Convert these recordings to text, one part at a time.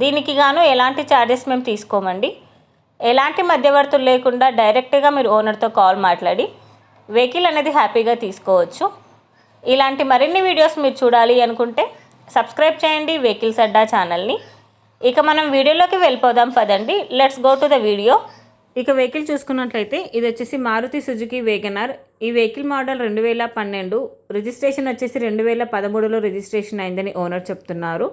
దీనికి గాను ఎలాంటి ఛార్జెస్ మేము తీసుకోమండి. ఎలాంటి మధ్యవర్తులు లేకుండా డైరెక్ట్గా మీరు ఓనర్తో కాల్ మాట్లాడి వెహికల్ అనేది హ్యాపీగా తీసుకోవచ్చు. ఇలాంటి మరిన్ని వీడియోస్ మీరు చూడాలి అనుకుంటే సబ్స్క్రైబ్ చేయండి వెహికల్స్ అడ్డా ఛానల్ని ఇక మనం వీడియోలోకి వెళ్ళిపోదాం పదండి. Let's go to the video ఇక వెహికల్ చూసుకున్నట్లయితే ఇది వచ్చేసి మారుతి సుజుకి వేగనార్. ఈ వెహికల్ మోడల్ రెండు వేల పన్నెండు. రిజిస్ట్రేషన్ వచ్చేసి రెండు వేల పదమూడులో రిజిస్ట్రేషన్ అయిందని ఓనర్ చెప్తున్నారు.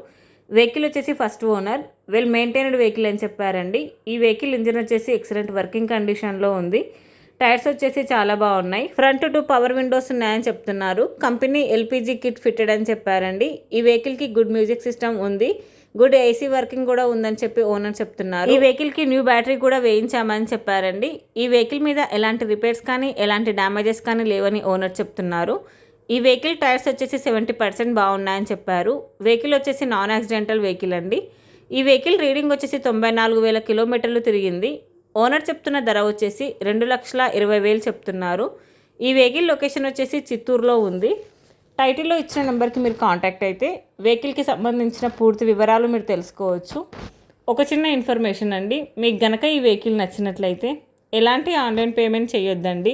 వెహికల్ వచ్చేసి first owner. Well maintained vehicle అని చెప్పారండి. ఈ వెహికల్ ఇంజిన్ వచ్చేసి ఎక్సలెంట్ వర్కింగ్ కండిషన్లో ఉంది. టైర్స్ వచ్చేసి చాలా బాగున్నాయి. ఫ్రంట్ టు పవర్ విండోస్ ఉన్నాయని చెప్తున్నారు. కంపెనీ ఎల్పిజి కిట్ ఫిట్టెడ్ అని చెప్పారండి. ఈ వెహికల్కి గుడ్ మ్యూజిక్ సిస్టమ్ ఉంది. గుడ్ ఏసీ వర్కింగ్ కూడా ఉందని చెప్పి ఓనర్ చెప్తున్నారు. ఈ వెహికల్కి న్యూ బ్యాటరీ కూడా వేయించామని చెప్పారండి. ఈ వెహికల్ మీద ఎలాంటి రిపేర్స్ కానీ ఎలాంటి డ్యామేజెస్ కానీ లేవని ఓనర్ చెప్తున్నారు. ఈ వెహికల్ టైర్స్ వచ్చేసి సెవెంటీ పర్సెంట్ బాగున్నాయని చెప్పారు. వెహికల్ వచ్చేసి నాన్ యాక్సిడెంటల్ వెహికల్ అండి. ఈ వెహికల్ రీడింగ్ వచ్చేసి తొంభై నాలుగు వేల కిలోమీటర్లు తిరిగింది. ఓనర్ చెప్తున్న ధర వచ్చేసి రెండు లక్షల ఇరవై వేలు చెప్తున్నారు. ఈ వెహికల్ లొకేషన్ వచ్చేసి చిత్తూరులో ఉంది. టైటిల్లో ఇచ్చిన నెంబర్కి మీరు కాంటాక్ట్ అయితే వెహికల్కి సంబంధించిన పూర్తి వివరాలు మీరు తెలుసుకోవచ్చు. ఒక చిన్న ఇన్ఫర్మేషన్ అండి. మీకు గనక ఈ వెహికల్ నచ్చినట్లయితే ఎలాంటి ఆన్లైన్ పేమెంట్ చేయొద్దండి.